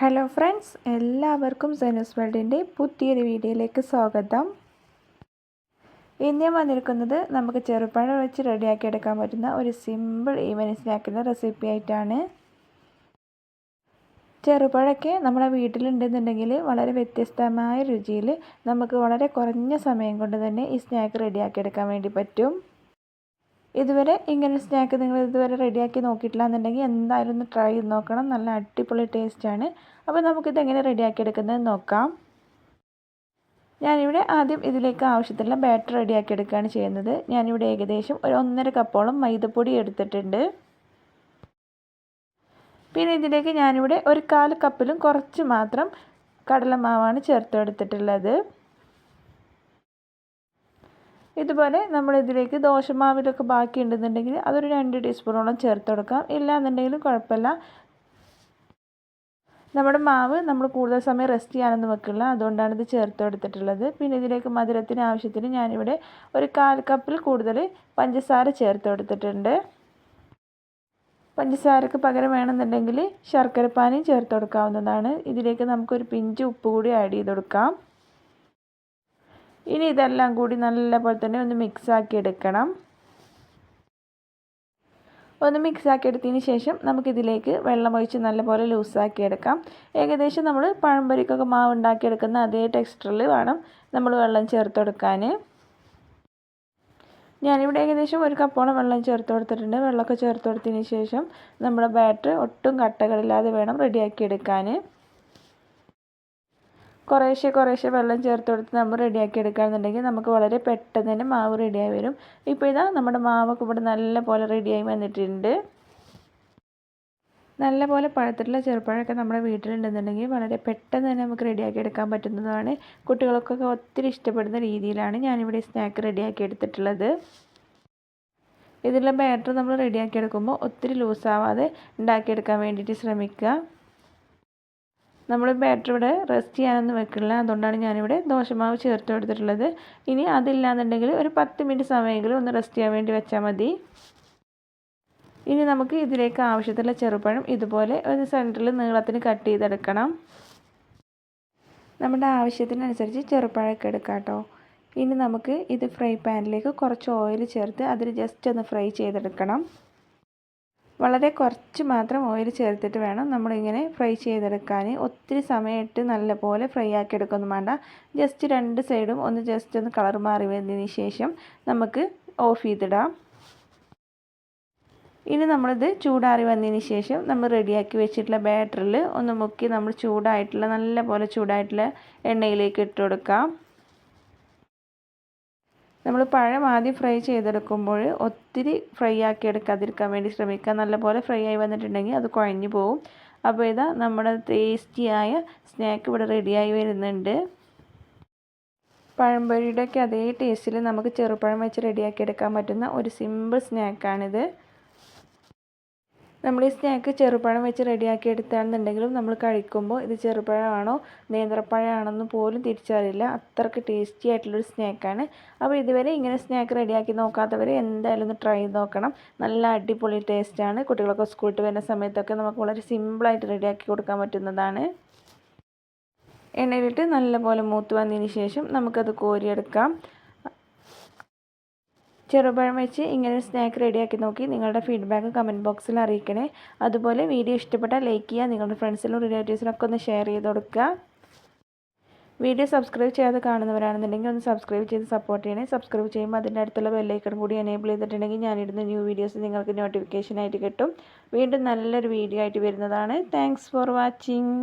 Hello friends എല്ലാവർക്കും സെനസ് വേൾഡിന്റെ പുതിയൊരു വീഡിയോയിലേക്ക് സ്വാഗതം. ഇന്ന് ഞാൻ വന്നിരിക്കുന്നത് നമുക്ക് ചെറുപ്പഴം വെച്ച് റെഡിയാക്കി എടുക്കാൻ പറ്റുന്ന ഒരു സിമ്പിൾ ഈവനിങ് സ്നാക്കിന്റെ റെസിപ്പി ആയിട്ടാണ്. ചെറുപഴമൊക്കെ നമ്മളെ വീട്ടിലുണ്ടെന്നുണ്ടെങ്കിൽ വളരെ വ്യത്യസ്തമായ രുചിയിൽ നമുക്ക് വളരെ കുറഞ്ഞ സമയം കൊണ്ട് തന്നെ ഈ സ്നാക്ക് റെഡിയാക്കി എടുക്കാൻ വേണ്ടി പറ്റും. ഇതുവരെ ഇങ്ങനെ സ്നാക്ക് നിങ്ങൾ ഇതുവരെ റെഡിയാക്കി നോക്കിയിട്ടില്ല എന്നുണ്ടെങ്കിൽ എന്തായാലും ഒന്ന് ട്രൈ ചെയ്ത് നോക്കണം. നല്ല അടിപൊളി ടേസ്റ്റാണ് അപ്പോൾ നമുക്കിത് എങ്ങനെ റെഡിയാക്കി എടുക്കുന്നത് നോക്കാം. ഞാനിവിടെ ആദ്യം ഇതിലേക്ക് ആവശ്യത്തിലുള്ള ബാറ്റർ റെഡിയാക്കി എടുക്കുകയാണ് ചെയ്യുന്നത്. ഞാനിവിടെ ഏകദേശം ഒരു ഒന്നര കപ്പോളം മൈദപ്പൊടി എടുത്തിട്ടുണ്ട്. പിന്നെ ഇതിലേക്ക് ഞാനിവിടെ ഒരു കാൽ കപ്പിലും കുറച്ച് മാത്രം കടലമാവാണ് ചേർത്ത് എടുത്തിട്ടുള്ളത് ഇതുപോലെ നമ്മൾ ഇതിലേക്ക് ദോശമാവിലൊക്കെ ബാക്കി ഉണ്ടെന്നുണ്ടെങ്കിൽ അതൊരു രണ്ട് ടീസ്പൂണോളം ചേർത്ത് കൊടുക്കാം. ഇല്ല എന്നുണ്ടെങ്കിലും കുഴപ്പമില്ല. നമ്മുടെ മാവ് നമ്മൾ കൂടുതൽ സമയം റെസ്റ്റ് ചെയ്യാനൊന്നും വെക്കില്ല. അതുകൊണ്ടാണ് ഇത് ചേർത്ത് കൊടുത്തിട്ടുള്ളത്. പിന്നെ ഇതിലേക്ക് മധുരത്തിന് ആവശ്യത്തിന് ഞാനിവിടെ ഒരു കാൽ കപ്പിൽ കൂടുതൽ പഞ്ചസാര ചേർത്ത് കൊടുത്തിട്ടുണ്ട്. പഞ്ചസാരക്ക് പകരം വേണമെന്നുണ്ടെങ്കിൽ ശർക്കരപ്പാനിയും ചേർത്ത് കൊടുക്കാവുന്നതാണ്. ഇതിലേക്ക് നമുക്കൊരു പിഞ്ച് ഉപ്പ് കൂടി ആഡ് ചെയ്ത് കൊടുക്കാം. ഇനി ഇതെല്ലാം കൂടി നല്ലപോലെ തന്നെ ഒന്ന് മിക്സാക്കി എടുക്കണം. ഒന്ന് മിക്സാക്കി എടുത്തതിന് ശേഷം നമുക്കിതിലേക്ക് വെള്ളമൊഴിച്ച് നല്ലപോലെ ലൂസാക്കി എടുക്കാം. ഏകദേശം നമ്മൾ പഴംപൊരിക്കൊക്കെ മാവ് ഉണ്ടാക്കിയെടുക്കുന്ന അതേ ടെക്സ്റ്ററിൽ വേണം നമ്മൾ വെള്ളം ചേർത്ത് കൊടുക്കാൻ ഞാനിവിടെ ഏകദേശം ഒരു കപ്പോളം വെള്ളം ചേർത്ത് കൊടുത്തിട്ടുണ്ട്. വെള്ളമൊക്കെ ചേർത്ത് കൊടുത്തതിന് ശേഷം നമ്മുടെ ബാറ്റർ ഒട്ടും കട്ടകളില്ലാതെ വേണം റെഡിയാക്കി എടുക്കാൻ കുറേശ്ശെ കുറേശ്ശെ വെള്ളം ചേർത്ത് കൊടുത്ത് നമ്മൾ റെഡിയാക്കി എടുക്കുകയാണെന്നുണ്ടെങ്കിൽ നമുക്ക് വളരെ പെട്ടെന്ന് തന്നെ മാവ് റെഡിയായി വരും. ഇപ്പോൾ ഇതാ നമ്മുടെ മാവൊക്കെ ഇവിടെ നല്ല പോലെ റെഡിയായി വന്നിട്ടുണ്ട്. നല്ല പോലെ പഴത്തിട്ടുള്ള ചെറുപ്പഴമൊക്കെ നമ്മുടെ വീട്ടിലുണ്ടെന്നുണ്ടെങ്കിൽ വളരെ പെട്ടെന്ന് തന്നെ നമുക്ക് റെഡിയാക്കി എടുക്കാൻ പറ്റുന്നതാണ്. കുട്ടികൾക്കൊക്കെ ഒത്തിരി ഇഷ്ടപ്പെടുന്ന രീതിയിലാണ് ഞാനിവിടെ സ്നാക്ക് റെഡിയാക്കി എടുത്തിട്ടുള്ളത്. ഇതിലുള്ള ബാറ്റർ നമ്മൾ റെഡിയാക്കി എടുക്കുമ്പോൾ ഒത്തിരി ലൂസാവാതെ ഉണ്ടാക്കിയെടുക്കാൻ വേണ്ടിയിട്ട് ശ്രമിക്കുക. നമ്മൾ ബാറ്റർ ഇവിടെ റെസ്റ്റ് ചെയ്യാനൊന്നും വെക്കില്ല. അതുകൊണ്ടാണ് ഞാനിവിടെ ദോശമാവ് ചേർത്ത് കൊടുത്തിട്ടുള്ളത്. ഇനി അതില്ലാന്നുണ്ടെങ്കിൽ ഒരു പത്ത് മിനിറ്റ് സമയമെങ്കിലും ഒന്ന് റെസ്റ്റ് ചെയ്യാൻ വേണ്ടി വെച്ചാൽ മതി. ഇനി നമുക്ക് ഇതിലേക്ക് ആവശ്യത്തിലുള്ള ചെറുപഴം ഇതുപോലെ ഒരു സെന്ററിൽ നീളത്തിന് കട്ട് ചെയ്തെടുക്കണം. നമ്മുടെ ആവശ്യത്തിനനുസരിച്ച് ചെറുപഴമൊക്കെ എടുക്കാം കേട്ടോ. ഇനി നമുക്ക് ഇത് ഫ്രൈ പാനിലേക്ക് കുറച്ച് ഓയിൽ ചേർത്ത് അതിൽ ജസ്റ്റ് ഒന്ന് ഫ്രൈ ചെയ്തെടുക്കണം. വളരെ കുറച്ച് മാത്രം ഓയിൽ ചേർത്തിട്ട് വേണം നമ്മളിങ്ങനെ ഫ്രൈ ചെയ്തെടുക്കാൻ. ഒത്തിരി സമയമിട്ട് നല്ലപോലെ ഫ്രൈ ആക്കി എടുക്കൊന്നും വേണ്ട. ജസ്റ്റ് രണ്ട് സൈഡും ഒന്ന് ജസ്റ്റ് ഒന്ന് കളർ മാറി വരുന്നതിന് ശേഷം നമുക്ക് ഓഫ് ചെയ്തിടാം. ഇനി നമ്മളിത് ചൂടാറി വന്നതിന് ശേഷം നമ്മൾ റെഡിയാക്കി വെച്ചിട്ടുള്ള ബാറ്ററിൽ ഒന്ന് മുക്കി നമ്മൾ ചൂടായിട്ടുള്ള നല്ല പോലെ ചൂടായിട്ടുള്ള എണ്ണയിലേക്ക് ഇട്ട് കൊടുക്കാം. നമ്മൾ പഴം ആദ്യം ഫ്രൈ ചെയ്തെടുക്കുമ്പോൾ ഒത്തിരി ഫ്രൈ ആക്കി എടുക്കാതിരിക്കാൻ വേണ്ടി ശ്രമിക്കുക. നല്ലപോലെ ഫ്രൈ ആയി വന്നിട്ടുണ്ടെങ്കിൽ അത് കുഴഞ്ഞു പോവും. അപ്പോൾ ഇതാ നമ്മുടെ ടേസ്റ്റിയായ സ്നാക്ക് ഇവിടെ റെഡിയായി വരുന്നുണ്ട്. പഴംപൊരിയുടെയൊക്കെ അതേ ടേസ്റ്റിൽ നമുക്ക് ചെറുപഴം വെച്ച് റെഡിയാക്കി എടുക്കാൻ പറ്റുന്ന ഒരു സിമ്പിൾ സ്നാക്കാണിത് നമ്മൾ ഈ സ്നാക്ക് ചെറുപഴം വെച്ച് റെഡിയാക്കി എടുത്താണെന്നുണ്ടെങ്കിലും നമ്മൾ കഴിക്കുമ്പോൾ ഇത് ചെറുപഴമാണോ നേന്ത്രപ്പഴമാണെന്ന് പോലും തിരിച്ചറിയില്ല. അത്രയ്ക്ക് ടേസ്റ്റി ആയിട്ടുള്ളൊരു സ്നാക്കാണ് അപ്പോൾ ഇതുവരെ ഇങ്ങനെ സ്നാക്ക് റെഡിയാക്കി നോക്കാത്തവർ എന്തായാലും ഒന്ന് ട്രൈ ചെയ്ത് നോക്കണം. നല്ല അടിപൊളി ടേസ്റ്റാണ് കുട്ടികളൊക്കെ സ്കൂളിൽ വരുന്ന സമയത്തൊക്കെ നമുക്ക് വളരെ സിമ്പിളായിട്ട് റെഡിയാക്കി കൊടുക്കാൻ പറ്റുന്നതാണ്. എണ്ണയിലിട്ട് നല്ലപോലെ മൂത്ത് വന്നതിന് ശേഷം നമുക്കത് കോരിയെടുക്കാം. ചെറുപഴം വെച്ച് ഇങ്ങനെ സ്നാക്ക് റെഡിയാക്കി നോക്കി. നിങ്ങളുടെ ഫീഡ്ബാക്ക് കമന്റ് ബോക്സിൽ അറിയിക്കണേ. അതുപോലെ വീഡിയോ ഇഷ്ടപ്പെട്ടാൽ ലൈക്ക് ചെയ്യുക. നിങ്ങളുടെ ഫ്രണ്ട്സിനും റിലേറ്റീവ്സിനൊക്കെ ഒന്ന് ഷെയർ ചെയ്ത് കൊടുക്കുക. വീഡിയോ സബ്സ്ക്രൈബ് ചെയ്യാതെ കാണുന്നവരാണെന്നുണ്ടെങ്കിൽ ഒന്ന് സബ്സ്ക്രൈബ് ചെയ്ത് സപ്പോർട്ട് ചെയ്യണേ. സബ്സ്ക്രൈബ് ചെയ്യുമ്പോൾ അതിന്റെ അടുത്തുള്ള ബെല്ലൈക്കൺ കൂടി എനേബിൾ ചെയ്തിട്ടുണ്ടെങ്കിൽ ഞാനിടുന്ന ന്യൂ വീഡിയോസ് നിങ്ങൾക്ക് നോട്ടിഫിക്കേഷൻ ആയിട്ട് കിട്ടും. വീണ്ടും നല്ലൊരു വീഡിയോ ആയിട്ട് വരുന്നതാണ്. Thanks for watching